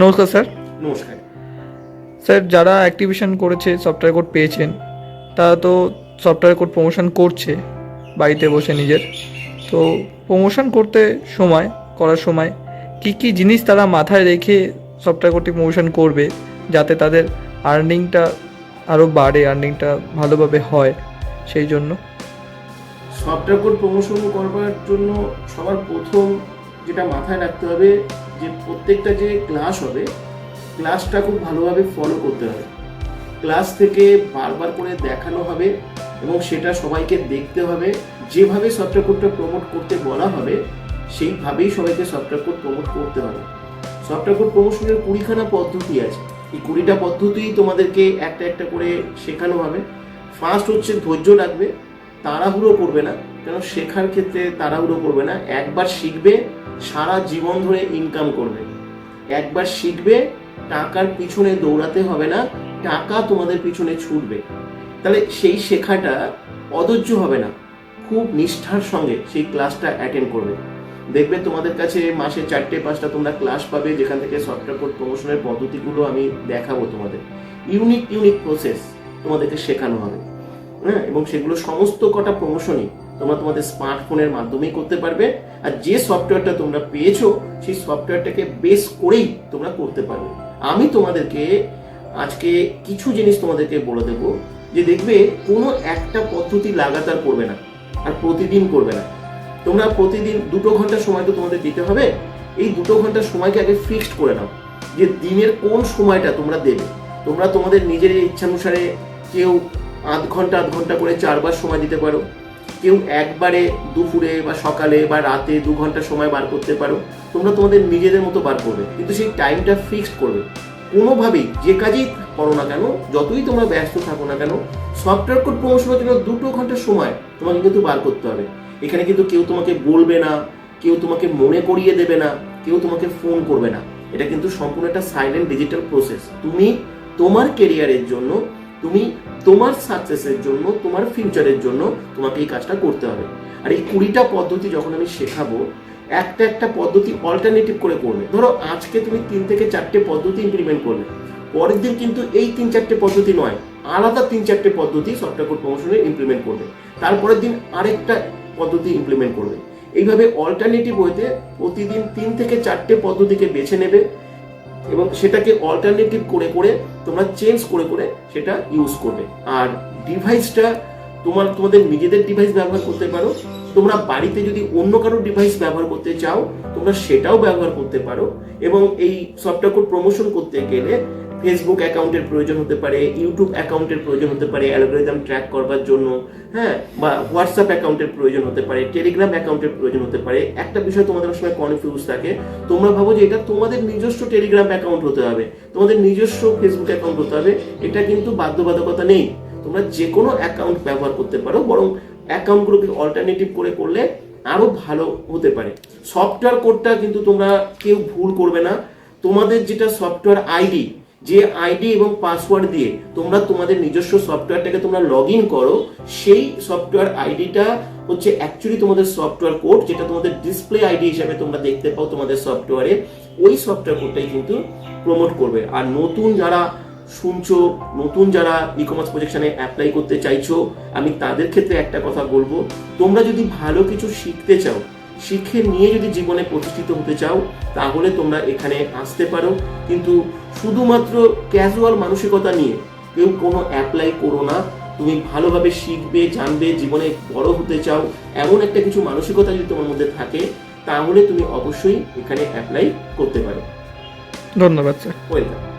নমস্কার স্যার। নমস্কার। স্যার যারা অ্যাক্টিভেশন করেছে সফটওয়্যার কোড পেয়েছেন তারা তো সফটওয়্যার কোড প্রমোশন করছে বাড়িতে বসে নিজের। তো প্রমোশন করতে সময় করার সময় কি কি জিনিস তারা মাথায় রেখে সফটওয়্যার কোডটি প্রমোশন করবে যাতে তাদের আর্নিংটা আরও বাড়ে আর্নিংটা ভালোভাবে হয় সেই জন্য? সফটওয়্যার কোড প্রমোশন করবার জন্য সবার প্রথম যেটা মাথায় রাখতে হবে যে প্রত্যেকটা যে ক্লাস হবে ক্লাসটা খুব ভালোভাবে ফলো করতে হবে। ক্লাস থেকে বারবার করে দেখানো হবে এবং সেটা সবাইকে দেখতে হবে। যেভাবে সফটওয়্যার কোডটা প্রমোট করতে বলা হবে, সেইভাবেই সবাইকে সফটওয়্যার কোড প্রমোট করতে হবে। সফটওয়্যার কোড প্রমোশনের কুড়িখানা পদ্ধতি আছে। এই কুড়িটা পদ্ধতিই তোমাদেরকে একটা একটা করে শেখানো হবে। ফার্স্ট হচ্ছে ধৈর্য রাখবে, তাড়াহুড়ো করবে না, কেন শেখার ক্ষেত্রে তাড়াহুড়ো করবে না। একবার শিখবে সারা জীবন ধরে ইনকাম করবে। একবার শিখবে, টাকার পিছনে দৌড়াতে হবে না, টাকা তোমাদের পিছনে ছুটবে। তাহলে সেই শেখাটা অধৈর্য হবে না, খুব নিষ্ঠার সঙ্গে সেই ক্লাসটা অ্যাটেন্ড করবে। দেখবে তোমাদের কাছে মাসে চারটে, পাঁচটা তোমরা ক্লাস পাবে, যেখান থেকে সফটওয়্যার কোড প্রমোশনের পদ্ধতিগুলো আমি দেখাবো তোমাদের। ইউনিক ইউনিক প্রসেস তোমাদেরকে শেখানো হবে। হ্যাঁ এবং সেগুলো সমস্ত কটা প্রমোশনই তোমরা তোমাদের স্মার্টফোনের মাধ্যমেই করতে পারবে। আর যে সফটওয়্যারটা তোমরা পেয়েছ, সেই সফটওয়্যারটাকে বেস করেই তোমরা করতে পারবে। আমি তোমাদেরকে আজকে কিছু জিনিস তোমাদেরকে বলে দেবো, যে দেখবে কোনো একটা পদ্ধতি লাগাতার করবে না, আর প্রতিদিন করবে না। তোমরা প্রতিদিন দুটো ঘণ্টা সময় তো তোমাদের দিতে হবে, এই দুটো ঘণ্টা সময়কে আগে ফিক্সড করে নাও, যে দিনের কোন সময়টা তোমরা দেবে। তোমরা তোমাদের নিজের ইচ্ছানুসারে কেউ আধ ঘণ্টা আধ ঘণ্টা করে চারবার সময় দিতে পারো। কেউ একবারে দুপুরে বা সকালে বা রাতে দু ঘণ্টা সময় বার করতে পারো। তোমরা তোমাদের নিজেদের মতো বার করবে। কিন্তু সেই টাইমটা ফিক্সড করবে। কোনোভাবেই, যে কাজেই করো না কেন, যতই তোমরা ব্যস্ত থাকো না কেন, সফটওয়্যার কোড প্রমোশনের জন্য দুটো ঘণ্টা সময় তোমাকে কিন্তু বার করতে হবে। এখানে কিন্তু কেউ তোমাকে বলবে না, কেউ তোমাকে মনে করিয়ে দেবে না, কেউ তোমাকে ফোন করবে না। এটা কিন্তু সম্পূর্ণ একটা সাইলেন্ট ডিজিটাল প্রসেস তুমি তোমার কেরিয়ারের জন্য তুমি তোমার সাকসেসের জন্য, তোমার ফিউচারের জন্য তোমাকে এই কাজটা করতে হবে। আর এই কুড়িটা পদ্ধতি যখন আমি শেখাবো, একটা একটা পদ্ধতি অল্টারনেটিভ করে করবে। ধরো আজকে তুমি তিন থেকে চারটে পদ্ধতি ইমপ্লিমেন্ট করবে পরের দিন কিন্তু এই তিন চারটে পদ্ধতি নয়, আলাদা তিন চারটে পদ্ধতি সফটওয়্যার কোড প্রমোশনে ইমপ্লিমেন্ট করবে। তারপরের দিন আরেকটা পদ্ধতি ইমপ্লিমেন্ট করবে। এইভাবে অল্টারনেটিভ ওয়েতে প্রতিদিন তিন থেকে চারটে পদ্ধতিকে বেছে নেবে এবং সেটাকে অল্টারনেটিভ করে করে তোমরা চেঞ্জ করে করে সেটা ইউজ করবে। আর ডিভাইসটা তোমার, তোমাদের নিজেদের ডিভাইস ব্যবহার করতে পারো। তোমরা বাড়িতে যদি অন্য কারও ডিভাইস ব্যবহার করতে চাও, তোমরা সেটাও ব্যবহার করতে পারো। এবং এই সফটওয়্যার কোড প্রমোশন করতে গেলে ফেসবুক অ্যাকাউন্টের প্রয়োজন হতে পারে ইউটিউব অ্যাকাউন্টের প্রয়োজন হতে পারে, অ্যালগোরিদম ট্র্যাক করবার জন্য হ্যাঁ বা হোয়াটসঅ্যাপ অ্যাকাউন্টের প্রয়োজন হতে পারে টেলিগ্রাম অ্যাকাউন্টের প্রয়োজন হতে পারে। একটা বিষয় তোমাদের সময় কনফিউজ থাকে, তোমরা ভাবো যে এটা তোমাদের নিজস্ব টেলিগ্রাম অ্যাকাউন্ট হতে হবে, তোমাদের নিজস্ব ফেসবুক অ্যাকাউন্ট হতে হবে, এটা কিন্তু বাধ্যবাধকতা নেই। তোমরা যে কোনো অ্যাকাউন্ট ব্যবহার করতে পারো, বরং অ্যাকাউন্টগুলোকে অল্টারনেটিভ করে করলে আরও ভালো হতে পারে। সফটওয়্যার কোডটা কিন্তু তোমরা কেউ ভুল করবে না। তোমাদের যেটা সফটওয়্যার আইডি যে আইডি এবং পাসওয়ার্ড দিয়ে তোমরা তোমাদের নিজস্ব সফটওয়্যারটাকে তোমরা লগ ইন করো, সেই সফটওয়্যার আইডিটা হচ্ছে অ্যাকচুয়ালি তোমাদের সফটওয়্যার কোড, যেটা তোমাদের ডিসপ্লে আইডি হিসাবে তোমরা দেখতে পাও তোমাদের সফটওয়্যারে। ওই সফটওয়্যার কোডটাই কিন্তু প্রমোট করবে। আর নতুন যারা শুনছো, নতুন যারা ই কমার্স প্রজেকশনে অ্যাপ্লাই করতে চাইছো, আমি তাদের ক্ষেত্রে একটা কথা বলব, তোমরা যদি ভালো কিছু শিখতে চাও, শিখে নিয়ে যদি জীবনে প্রতিষ্ঠিত হতে চাও, তাহলে তোমরা এখানে আসতে পারো। কিন্তু শুধুমাত্র ক্যাজুয়াল মানসিকতা নিয়ে। কেউ কোনো অ্যাপ্লাই করো না। তুমি ভালোভাবে শিখবে জানবে জীবনে বড় হতে চাও এমন একটা কিছু মানসিকতা যদি তোমার মধ্যে থাকে তাহলে তুমি অবশ্যই এখানে অ্যাপ্লাই করতে পারো। ধন্যবাদ স্যার। ওয়েলকাম